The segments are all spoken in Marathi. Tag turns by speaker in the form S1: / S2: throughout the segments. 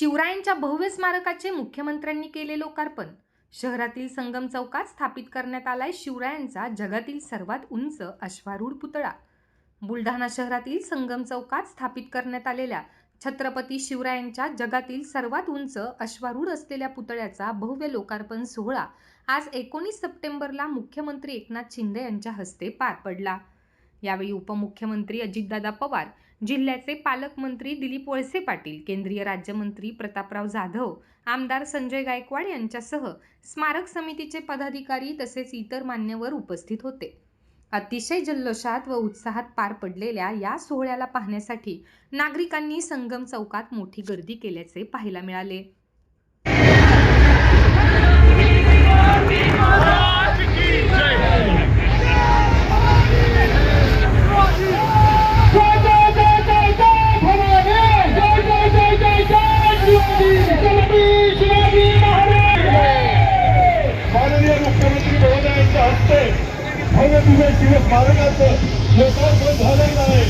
S1: शिवरायांच्या भव्य स्मारकाचे मुख्यमंत्र्यांनी केले लोकार्पण. शहरातील संगम चौकात स्थापित करण्यात आलाय शिवरायांचा जगातील सर्वात उंच अश्वारूढ पुतळा. बुलढाणा शहरातील संगम चौकात स्थापित करण्यात आलेल्या छत्रपती शिवरायांच्या जगातील सर्वात उंच अश्वारूढ असलेल्या पुतळ्याचा भव्य लोकार्पण सोहळा आज एकोणीस सप्टेंबरला मुख्यमंत्री एकनाथ शिंदे यांच्या हस्ते पार पडला. यावेळी उपमुख्यमंत्री अजितदादा पवार जिल्ह्याचे पालकमंत्री दिलीप वळसे पाटील केंद्रीय राज्यमंत्री प्रतापराव जाधव आमदार संजय गायकवाड यांच्यासह स्मारक समितीचे पदाधिकारी तसेच इतर मान्यवर उपस्थित होते. अतिशय जल्लोषात व उत्साहात पार पडलेल्या या सोहळ्याला पाहण्यासाठी नागरिकांनी संगम चौकात मोठी गर्दी केल्याचे पाहायला मिळाले.
S2: शिवय शिवस्मारकाचं लोकार्पण झालं नाही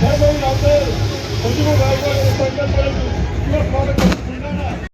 S2: त्यामुळे नंतर प्रतिभा गायकवाड यांनी सांगितलं परंतु शिवस्मारक